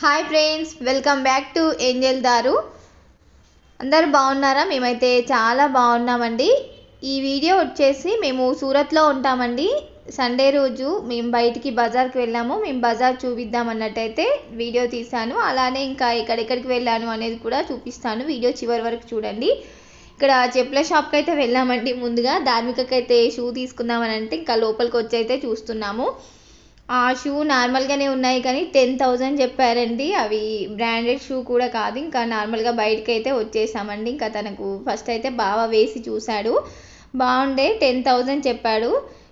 Hi friends welcome back to Angel దారు అందరూ బాగున్నారా? మేమైతే చాలా బాగున్నామండి. ఈ వీడియో వచ్చేసి మేము సూరత్లో ఉంటామండి. సండే రోజు మేము బయటికి బజార్కి వెళ్ళాము. మేము బజార్ చూపిద్దాం అన్నట్టయితే వీడియో తీశాను. అలానే ఇంకా ఎక్కడెక్కడికి వెళ్ళాను అనేది కూడా చూపిస్తాను. వీడియో చివరి వరకు చూడండి. ఇక్కడ చెప్పుల షాప్కి అయితే వెళ్ళామండి ముందుగా. ధార్మికకి అయితే షూ తీసుకుందామని అంటే ఇంకా లోపలికి వచ్చి అయితే చూస్తున్నాము. ఆ షూ నార్మల్గానే ఉన్నాయి కానీ టెన్ థౌజండ్ చెప్పారండి. అవి బ్రాండెడ్ షూ కూడా కాదు ఇంకా నార్మల్గా బయటకి అయితే వచ్చేసామండి. ఇంకా తనకు ఫస్ట్ అయితే బాగా వేసి చూశాడు. బాగుండే టెన్ థౌజండ్ చెప్పాడు.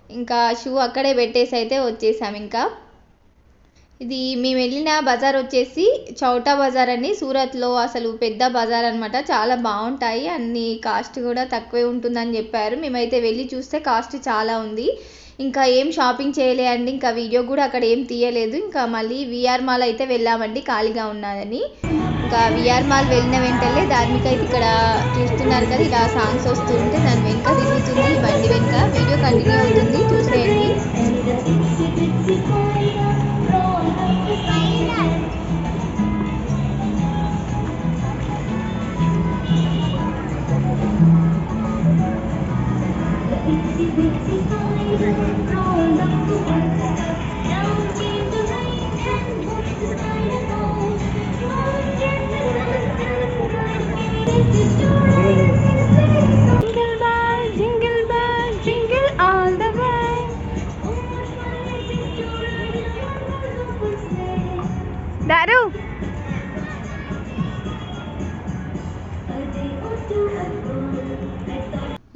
ఇంకా షూ అక్కడే పెట్టేసి అయితే వచ్చేసాం ఇంకా. ఇది మేము వెళ్ళిన బజార్ వచ్చేసి చౌటా బజార్ అని సూరత్లో అసలు పెద్ద బజార్ అనమాట చాలా బాగుంటాయి. అన్ని కాస్ట్ కూడా తక్కువే ఉంటుందని చెప్పారు. మేమైతే వెళ్ళి చూస్తే కాస్ట్ చాలా ఉంది. ఇంకా ఏం షాపింగ్ చేయలే అండి. ఇంకా వీడియో కూడా అక్కడ ఏం తీయలేదు. ఇంకా మళ్ళీ విఆర్ మాల్ అయితే వెళ్ళామండి ఖాళీగా ఉన్నదని ఇంకా విఆర్ మాల్ వెళ్ళిన వెంటనే ధార్మిక అయితే ఇక్కడ చూస్తున్నారు కదా. ఇలా సాంగ్స్ వస్తుంటే దాని వెనుక తిరుగుతుంది. బండి వెనుక. వీడియో కంటిన్యూ అవుతుంది. చూసేయండి. Thank you.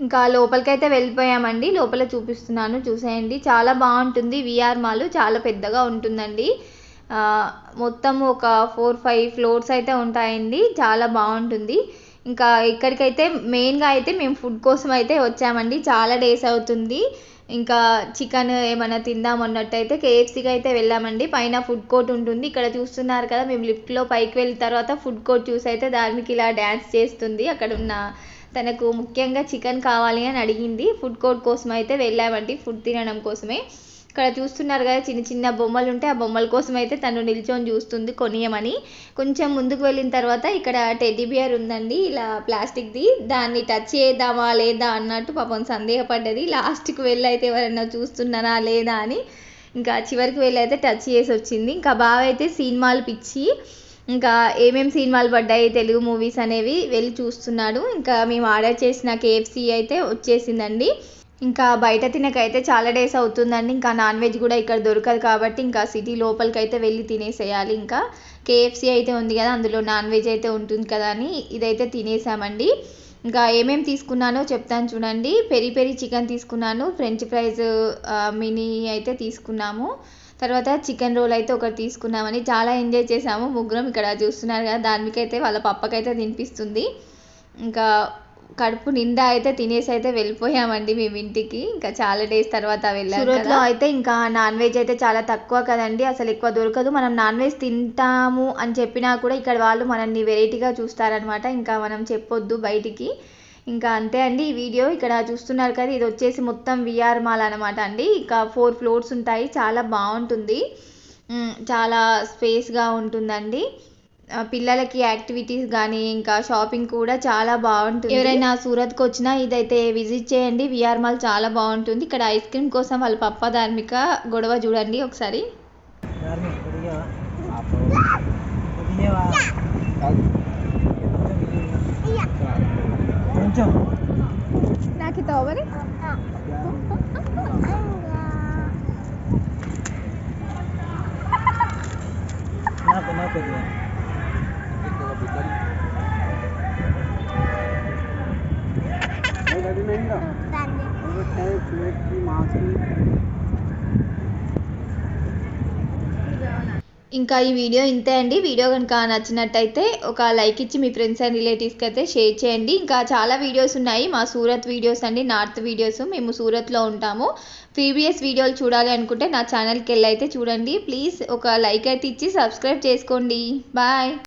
ఇంకా లోపలికైతే వెళ్ళిపోయామండి. లోపల చూపిస్తున్నాను చూసేయండి. చాలా బాగుంటుంది విఆర్ మాల్ చాలా పెద్దగా ఉంటుందండి. మొత్తం ఒక ఫోర్ ఫైవ్ ఫ్లోర్స్ అయితే ఉంటాయండి. చాలా బాగుంటుంది. ఇంకా ఇక్కడికైతే మెయిన్గా అయితే మేము ఫుడ్ కోసం అయితే వచ్చామండి. చాలా డేస్ అవుతుంది. ఇంకా చికెన్ ఏమైనా తిందాం అన్నట్టు అయితే కేఎఫ్సీకి అయితే వెళ్ళామండి. పైన ఫుడ్ కోర్ట్ ఉంటుంది. ఇక్కడ చూస్తున్నారు కదా మేము లిఫ్ట్లో పైకి వెళ్ళిన తర్వాత ఫుడ్ కోర్ట్ చూసి అయితే దానికి ఇలా డ్యాన్స్ చేస్తుంది. అక్కడ ఉన్న తనకు ముఖ్యంగా చికెన్ కావాలి అని అడిగింది. ఫుడ్ కోర్ట్ కోసం అయితే వెళ్ళామండి ఫుడ్ తినడం కోసమే. ఇక్కడ చూస్తున్నారు కదా చిన్న చిన్న బొమ్మలు ఉంటే ఆ బొమ్మల కోసం అయితే తను నిల్చొని చూస్తుంది కొనియమని. కొంచెం ముందుకు వెళ్ళిన తర్వాత ఇక్కడ టెడ్డీ బియర్ ఉందండి ఇలా ప్లాస్టిక్ది. దాన్ని టచ్ చేద్దామా లేదా అన్నట్టు పాపం సందేహపడ్డది. లాస్ట్కి వెళ్ళైతే ఎవరన్నా చూస్తున్నారా లేదా అని ఇంకా చివరికి వెళ్ళి అయితే టచ్ చేసి వచ్చింది. ఇంకా బాగా అయితే సినిమాలు పిచ్చి. ఇంకా ఏమేమి సినిమాలు పడ్డాయి తెలుగు మూవీస్ అనేవి వెళ్ళి చూస్తున్నాడు. ఇంకా మేము ఆర్డర్ చేసిన కేఎఫ్సి అయితే వచ్చేసిందండి. ఇంకా బయట తినకైతే చాలా డేస్ అవుతుందండి. ఇంకా నాన్ వెజ్ కూడా ఇక్కడ దొరకదు కాబట్టి ఇంకా సిటీ లోపలికి అయితే వెళ్ళి తినేసేయాలి. ఇంకా కేఎఫ్సి అయితే ఉంది కదా అందులో నాన్ వెజ్ అయితే ఉంటుంది కదా అని ఇదైతే తినేసామండి. ఇంకా ఏమేమి తీసుకున్నానో చెప్తాను చూడండి. పెరి పెరి చికెన్ తీసుకున్నాను ఫ్రెంచ్ ఫ్రైస్ మినీ అయితే తీసుకున్నాము. తర్వాత చికెన్ రోల్ అయితే ఒకటి తీసుకున్నామని చాలా ఎంజాయ్ చేసాము. ముగ్గురం ఇక్కడ చూస్తున్నారు కదా దానికైతే వాళ్ళ పప్పకైతే తినిపిస్తుంది. ఇంకా కడుపు నిండా అయితే తినేసి అయితే వెళ్ళిపోయామండి మేము ఇంటికి. ఇంకా చాలా డేస్ తర్వాత వెళ్ళాం సూరత్లో అయితే ఇంకా నాన్ వెజ్ అయితే చాలా తక్కువ కదండి. అసలు ఎక్కువ దొరకదు. మనం నాన్ వెజ్ తింటాము అని చెప్పినా కూడా ఇక్కడ వాళ్ళు మనల్ని వెరైటీగా చూస్తారనమాట ఇంకా మనం చెప్పొద్దు బయటికి. ఇంకా అంతే అండి ఈ వీడియో. ఇక్కడ చూస్తున్నారు కదా ఇది వచ్చేసి మొత్తం విఆర్ మాల్ అనమాట అండి. ఇంకా ఫోర్ ఫ్లోర్స్ ఉంటాయి. చాలా బాగుంటుంది. చాలా స్పేస్గా ఉంటుందండి. పిల్లలకి యాక్టివిటీస్ కానీ ఇంకా షాపింగ్ కూడా చాలా బాగుంటుంది. ఎవరైనా సూరత్కి వచ్చినా ఇదైతే విజిట్ చేయండి. విఆర్ మాల్ చాలా బాగుంటుంది. ఇక్కడ ఐస్ క్రీమ్ కోసం వాళ్ళ పప్ప ధార్మిక గొడవ చూడండి ఒకసారి. अच्छा नाकिता हो बने नाको नाको दिया नहीं ना। वो टाइम फ्लेट की मांस की ఇంకా ఈ వీడియో ఇంతే అండి. వీడియో కనుక నచ్చినట్టయితే ఒక లైక్ ఇచ్చి మీ ఫ్రెండ్స్ అండ్ రిలేటివ్స్కి అయితే షేర్ చేయండి. ఇంకా చాలా వీడియోస్ ఉన్నాయి. మా సూరత్ వీడియోస్ అండి నార్త్ వీడియోస్. మేము సూరత్లో ఉంటాము. ప్రీవియస్ వీడియోలు చూడాలి అనుకుంటే నా ఛానల్కి వెళ్ళి అయితే చూడండి. ప్లీజ్ ఒక లైక్ అయితే ఇచ్చి సబ్స్క్రైబ్ చేసుకోండి. బాయ్.